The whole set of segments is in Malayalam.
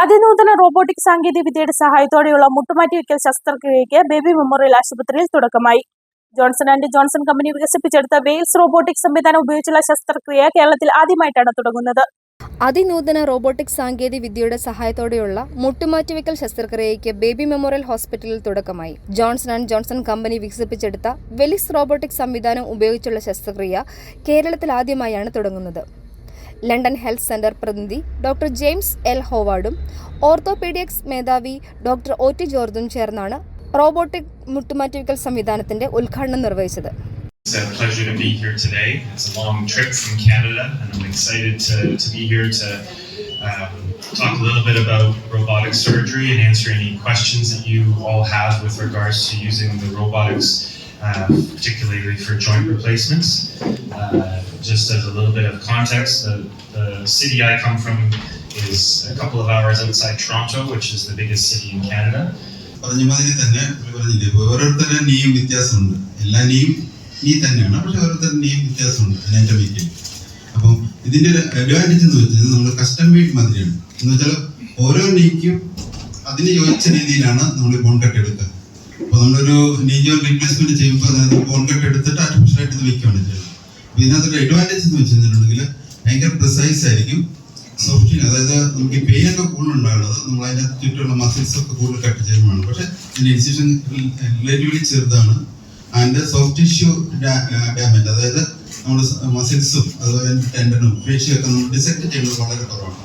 അതിനൂതന റോബോട്ടിക് സാങ്കേതിക വിദ്യയുടെ സഹായത്തോടെയുള്ള മുട്ടുമാറ്റിവെക്കൽ ശസ്ത്രക്രിയയ്ക്ക് ബേബി മെമ്മോറിയൽ ആശുപത്രിയിൽ തുടക്കമായി. ജോൺസൺ ആൻഡ് ജോൺസൺ കമ്പനി വികസിപ്പിച്ചെടുത്ത വെയിൽസ് റോബോട്ടിക് സംവിധാനം ഉപയോഗിച്ചുള്ള ശസ്ത്രക്രിയ കേരളത്തിൽ ആദ്യമായിട്ടാണ് തുടങ്ങുന്നത്. അതിനൂതന റോബോട്ടിക് സാങ്കേതിക വിദ്യയുടെ സഹായത്തോടെയുള്ള മുട്ടുമാറ്റിവെക്കൽ ശസ്ത്രക്രിയയ്ക്ക് ബേബി മെമ്മോറിയൽ ഹോസ്പിറ്റലിൽ തുടക്കമായി. ജോൺസൺ ആൻഡ് ജോൺസൺ കമ്പനി വികസിപ്പിച്ചെടുത്ത വെലിസ് റോബോട്ടിക് സംവിധാനം ഉപയോഗിച്ചുള്ള ശസ്ത്രക്രിയ കേരളത്തിൽ ആദ്യമായാണ് തുടങ്ങുന്നത്. ലണ്ടൻ ഹെൽത്ത് സെന്റർ പ്രതിനിധി ഡോക്ടർ ജെയിംസ് എൽ ഹോവാർഡും ഓർത്തോപീഡിയക്സ് മേധാവി ഡോക്ടർ ഒ ടി ജോർജും ചേർന്നാണ് റോബോട്ടിക് മുട്ടുമാറ്റിവിക്കൽ സംവിധാനത്തിന്റെ ഉദ്ഘാടനം നിർവഹിച്ചത് It's a pleasure to be here today. It's a long trip from Canada, and I'm excited to, to be here to um, talk a little bit about robotic surgery and answer any questions that you all have with regards to using the robotics, uh, particularly for joint replacements. Uh, just as a little bit of context, the, the city I come from is a couple of hours outside Toronto, which is the biggest city in Canada. പറഞ്ഞ മാതിരി തന്നെ പറഞ്ഞില്ലേ ഓരോരുത്തരുടെ നീയും വ്യത്യാസമുണ്ട്. എല്ലാ നീയും നീ തന്നെയാണ് പക്ഷെ ഓരോരുത്തരുടെ നീയും വ്യത്യാസമുണ്ട്. അനാറ്റമിക്കലി അപ്പം ഇതിന്റെ ഒരു അഡ്വാന്റേജ് എന്ന് വെച്ചാൽ നമ്മൾ കസ്റ്റം മെയ്ഡ് മാതിരിയാണ്. എന്ന് വെച്ചാൽ ഓരോ നീക്കും അതിന് യോജിച്ച രീതിയിലാണ് നമ്മൾ ബോൺ കട്ട് എടുക്കുക. അപ്പൊ നമ്മളൊരു നീ ജോയിൻ റീപ്ലേസ്മെന്റ് ചെയ്യുമ്പോൾ അതായത് ബോൺ കട്ട് എടുത്തിട്ട് ആയിട്ട് ഇത് വെക്കുകയാണ് ചെയ്യുന്നത്. ഇതിനകത്തൊരു അഡ്വാന്റേജ് എന്ന് വെച്ചിട്ടുണ്ടെങ്കിൽ ഭയങ്കര പ്രിസൈസ് ആയിരിക്കും. സോഫ്റ്റ് അതായത് നമുക്ക് ഒക്കെ കൂടുതൽ ഉണ്ടാകുന്നത് നമ്മൾ അതിന്റെ ചുറ്റുമുള്ള മസിൽസ് ഒക്കെ കൂടുതൽ കട്ട് ചെയ്യുന്നതാണ്. പക്ഷേ ഇതിന്റെ ഇൻസിഷൻ റിലേറ്റീവ്ലി ചെറുതാണ്. ആൻഡ് സോഫ്റ്റ് ടിഷ്യൂ ഡാമേജ് അതായത് നമ്മൾ മസിൽസും അതുപോലെ ടെൻഡനും പേശിയൊക്കെ നമ്മൾ ഡിസെക്ട് ചെയ്യുന്നത് വളരെ കുറവാണ്.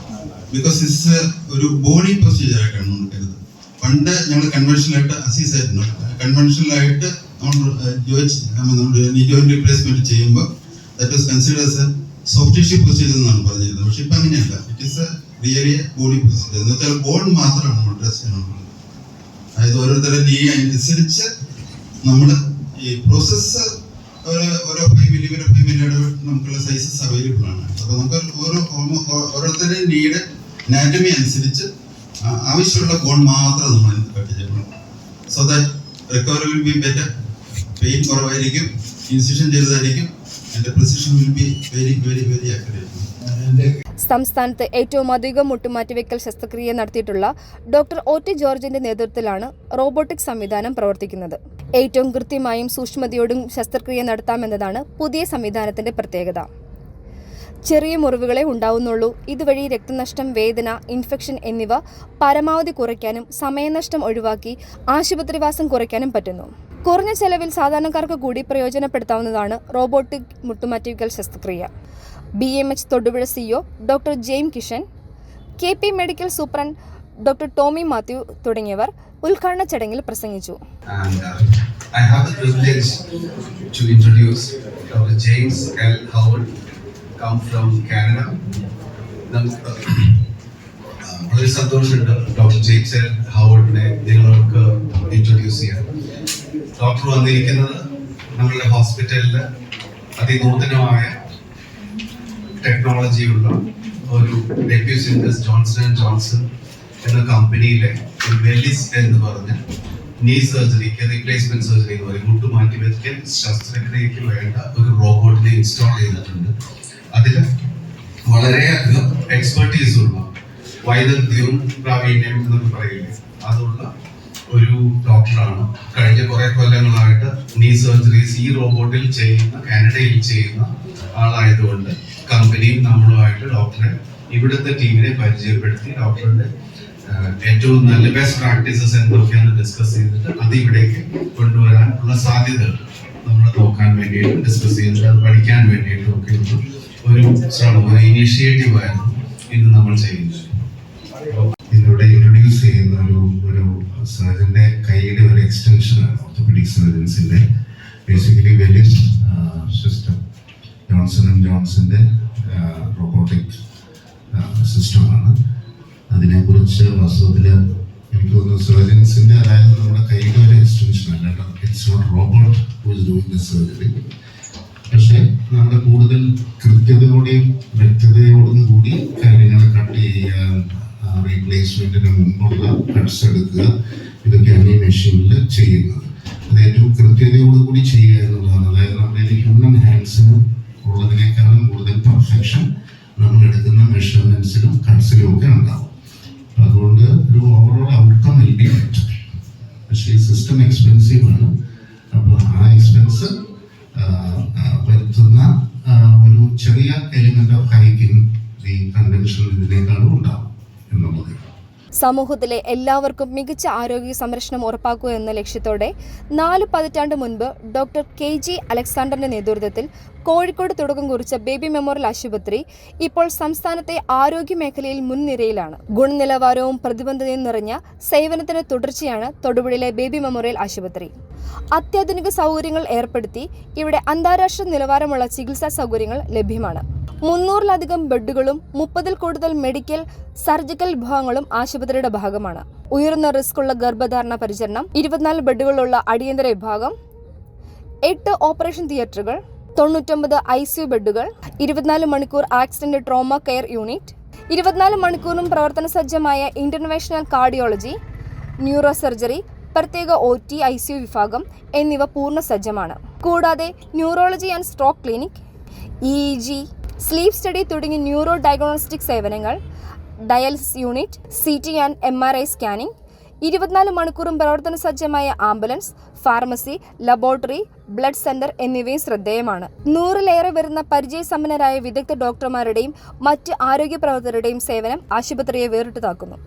ബിക്കോസ് ഇസ് ഒരു ബോഡി പ്രൊസീജിയർ ആയിട്ടാണ് നമ്മൾ കരുതുന്നത്. പണ്ട് ഞങ്ങൾ കൺവെൻഷനൽ ആയിട്ട് അസീസ് ആയിരുന്നു. കൺവെൻഷനൽ ആയിട്ട് നമ്മൾ ജോയിച്ച് നമ്മൾ ജോയിൻ റീപ്ലേസ്മെന്റ് ചെയ്യുമ്പോൾ that was considers a soft tissue procedure എന്നാണ് പറഞ്ഞിരുന്നത്. പക്ഷെ ഇപ്പൊ അങ്ങനെയല്ല. It is a really body procedure എന്ന് വെച്ചാൽ ബോൺ മാത്രമാണ് നമ്മൾ ഡ്രസ് ചെയ്യുന്നത് അതായത് ഓരോരുത്തരുടെ നീ അനുസരിച്ച് നമ്മൾ ഈ പ്രോസസ്സ് ഓരോ ഫൈവ് മില്ലിമീറ്റർ ഫൈവ് മില്ലിമീറ്റർ നമുക്കുള്ള സൈസസ് അവൈലബിൾ ആണ്. അപ്പോൾ നമുക്ക് ഓരോ ഓരോരുത്തരുടെ നീഡ് അനാറ്റമി അനുസരിച്ച് ആവശ്യമുള്ള ബോൺ മാത്രം നമ്മൾ കട്ട് ചെയ്യണം so that recovery will be better pain കുറവായിരിക്കും. ഇൻസിഷൻ ചെയ്തതായിരിക്കും സംസ്ഥാനത്ത് ഏറ്റവും അധികം മുട്ടുമാറ്റിവെക്കൽ ശസ്ത്രക്രിയ നടത്തിയിട്ടുള്ള ഡോക്ടർ ഒ ടി ജോർജിന്റെ നേതൃത്വത്തിലാണ് റോബോട്ടിക് സംവിധാനം പ്രവർത്തിക്കുന്നത്. ഏറ്റവും കൃത്യമായും സൂക്ഷ്മതയോടും ശസ്ത്രക്രിയ നടത്താമെന്നതാണ് പുതിയ സംവിധാനത്തിന്റെ പ്രത്യേകത. ചെറിയ മുറിവുകളെ ഉണ്ടാവുന്നുള്ളൂ ഇതുവഴി രക്തനഷ്ടം വേദന ഇൻഫെക്ഷൻ എന്നിവ പരമാവധി കുറയ്ക്കാനും സമയനഷ്ടം ഒഴിവാക്കി ആശുപത്രിവാസം കുറയ്ക്കാനും പറ്റുന്നു കുറഞ്ഞ ചെലവിൽ സാധാരണക്കാർക്ക് കൂടി പ്രയോജനപ്പെടുത്താവുന്നതാണ് റോബോട്ടിക് മുട്ടുമാറ്റിക്കൽ ശസ്ത്രക്രിയ B M H Thodupuzha CO doctor ജെയിം Kishan K P medical superintendent doctor Tommy Mathew തുടങ്ങിയവർ ഉദ്ഘാടന ചടങ്ങിൽ പ്രസംഗിച്ചു uh, I have the privilege to introduce Dr. James L. Howard, come from Canada. നമുക്ക് വളരെ സന്തോഷമുണ്ട് ഡോക്ടർ ജെയിംസ് എൽ ഹൗർഡിനെ നിങ്ങൾക്ക് ഇൻട്രൊഡ്യൂസ് ചെയ്യാൻ. ഡോക്ടർ വന്നിരിക്കുന്നത് നമ്മളുടെ ഹോസ്പിറ്റലിൽ അതിനൂതനമായ ടെക്നോളജിയുള്ള ഒരു ഡെപ്യൂസിൻഡസ് ജോൺസൺ ആൻഡ് ജോൺസൺ എന്ന കമ്പനിയിലെ ഒരു വെല്ലിസ് എന്ന് പറഞ്ഞ നീ സർജറിക്ക് റീപ്ലേസ്മെന്റ് സർജറി എന്ന് പറയും. മുട്ട് മാറ്റി വെക്കൽ ശസ്ത്രക്രിയയ്ക്ക് വേണ്ട ഒരു റോബോട്ടിനെ ഇൻസ്റ്റാൾ ചെയ്തിട്ടുണ്ട്. അതിൽ വളരെയധികം എക്സ്പെർട്ടീസ് ഉള്ള വൈദഗ്ധ്യവും പ്രാവീണ്യം എന്നൊക്കെ പറയില്ലേ അതുള്ള ഒരു ഡോക്ടറാണ്. കഴിഞ്ഞ കുറെ കൊല്ലങ്ങളായിട്ട് നീ സർജറീസ് ഈ റോബോട്ടിൽ ചെയ്യുന്ന കാനഡയിൽ ചെയ്യുന്ന ആളായതുകൊണ്ട് കമ്പനിയും നമ്മളുമായിട്ട് ഡോക്ടറെ ഇവിടുത്തെ ടീമിനെ പരിചയപ്പെടുത്തി ഡോക്ടറുടെ ഏറ്റവും നല്ല ബെസ്റ്റ് പ്രാക്ടീസസ് എന്തൊക്കെയാണ് ഡിസ്കസ് ചെയ്തിട്ട് അത് ഇവിടേക്ക് കൊണ്ടുവരാനുള്ള സാധ്യതകൾ നമ്മൾ നോക്കാൻ വേണ്ടിയിട്ടും ഡിസ്കസ് ചെയ്തിട്ട് അത് പഠിക്കാൻ വേണ്ടിയിട്ടും ഒക്കെ ഒരു ശ്രമം ഒരു ഇനീഷ്യേറ്റീവ് ആയിരുന്നു ഇന്ന് നമ്മൾ ചെയ്യുന്നത്. ഇതിലൂടെ ഇൻട്രൊഡ്യൂസ് ചെയ്യുന്ന ഒരു ഒരു സർജന്റെ കൈയുടെ ഒരു എക്സ്റ്റൻഷൻ ആണ് ഓർത്തോപെഡിക് സർജൻസിന്റെ ബേസിക്കലി വലിയ സിസ്റ്റം ജോൺസൺ ആൻഡ് ജോൺസന്റെ റോബോട്ടിക് സിസ്റ്റമാണ് അതിനെക്കുറിച്ച് വാസ്തവത്തിൽ എനിക്ക് തോന്നുന്നു സർജൻസിന്റെ അതായത് നമ്മുടെ കൈയുടെ ഒരു എക്സ്റ്റൻഷൻ അല്ലാണ്ട് it's not robot who is doing the surgery പക്ഷെ നമ്മൾ കൂടുതൽ കൃത്യതയോടെയും വ്യക്തതയോടും കൂടി കാര്യങ്ങൾ കട്ട് ചെയ്യാൻ റീപ്ലേസ്മെന്റിന് മുമ്പുള്ള കട്ട്സ് എടുക്കുക ഇതൊക്കെയാണ് ഈ മെഷീനിൽ ചെയ്യുന്നത്. അത് ഏറ്റവും കൃത്യതയോടുകൂടി ചെയ്യുക എന്നുള്ളതാണ്. അതായത് നമ്മുടെ ഹ്യൂമൻ ഹാൻഡ്സിന് ഉള്ളതിനേക്കാളും കൂടുതൽ പെർഫെക്ഷൻ നമ്മൾ എടുക്കുന്ന മെഷർമെന്റ്സിലും കട്ട്സിലും ഒക്കെ ഉണ്ടാവും. അതുകൊണ്ട് ഒരു ഓവറോൾ ഔട്ട്കം വിൽ ബി പക്ഷേ സിസ്റ്റം എക്സ്പെൻസീവ് ആണ്. ചെറിയ എലിമെന്റ് ഓഫ് ഹൈക്കിംഗ് ഉണ്ടാവും എന്നുള്ളത്. സമൂഹത്തിലെ എല്ലാവർക്കും മികച്ച ആരോഗ്യ സംരക്ഷണം ഉറപ്പാക്കുക എന്ന ലക്ഷ്യത്തോടെ നാല് പതിറ്റാണ്ട് മുൻപ് ഡോക്ടർ കെ ജി അലക്സാണ്ടറിന്റെ നേതൃത്വത്തിൽ കോഴിക്കോട് തുടക്കം കുറിച്ച ബേബി മെമ്മോറിയൽ ആശുപത്രി ഇപ്പോൾ സംസ്ഥാനത്തെ ആരോഗ്യ മേഖലയിൽ മുൻനിരയിലാണ്. ഗുണനിലവാരവും പ്രതിബന്ധതയും നിറഞ്ഞ സേവനത്തിന് തുടർച്ചയാണ് തൊടുപുഴയിലെ ബേബി മെമ്മോറിയൽ ആശുപത്രി. അത്യാധുനിക സൗകര്യങ്ങൾ ഏർപ്പെടുത്തി ഇവിടെ അന്താരാഷ്ട്ര നിലവാരമുള്ള ചികിത്സാ സൗകര്യങ്ങൾ ലഭ്യമാണ്. മുന്നൂറിലധികം ബെഡുകളും മുപ്പതിൽ കൂടുതൽ മെഡിക്കൽ സർജിക്കൽ വിഭാഗങ്ങളും ആശുപത്രിയുടെ ഭാഗമാണ്. ഉയർന്ന റിസ്ക് ഉള്ള ഗർഭധാരണ പരിചരണം ഇരുപത്തിനാല് ബെഡുകളുള്ള അടിയന്തര വിഭാഗം എട്ട് ഓപ്പറേഷൻ തിയേറ്ററുകൾ തൊണ്ണൂറ്റൊമ്പത് ഐ സി യു ബെഡുകൾ ഇരുപത്തിനാല് മണിക്കൂർ ആക്സിഡന്റ് ട്രോമ കെയർ യൂണിറ്റ് ഇരുപത്തിനാല് മണിക്കൂറും പ്രവർത്തന സജ്ജമായ ഇന്റർനാഷണൽ കാർഡിയോളജി ന്യൂറോ സർജറി പ്രത്യേക O T I C U വിഭാഗം എന്നിവ പൂർണ സജ്ജമാണ് കൂടാതെ neurology and stroke clinic E G sleep study തുടങ്ങിയ ന്യൂറോ ഡയഗ്നോസ്റ്റിക് സേവനങ്ങൾ dialysis unit C T and M R I scanning ഇരുപത്തിനാല് മണിക്കൂറും പ്രവർത്തന സജ്ജമായ ambulance pharmacy laboratory blood centre എന്നിവയും ശ്രദ്ധേയമാണ്. നൂറിലേറെ വരുന്ന പരിചയസമ്പന്നരായ വിദഗ്ധ ഡോക്ടർമാരുടെയും മറ്റ് ആരോഗ്യ പ്രവർത്തകരുടെയും സേവനം ആശുപത്രിയെ വേറിട്ടതാക്കുന്നു.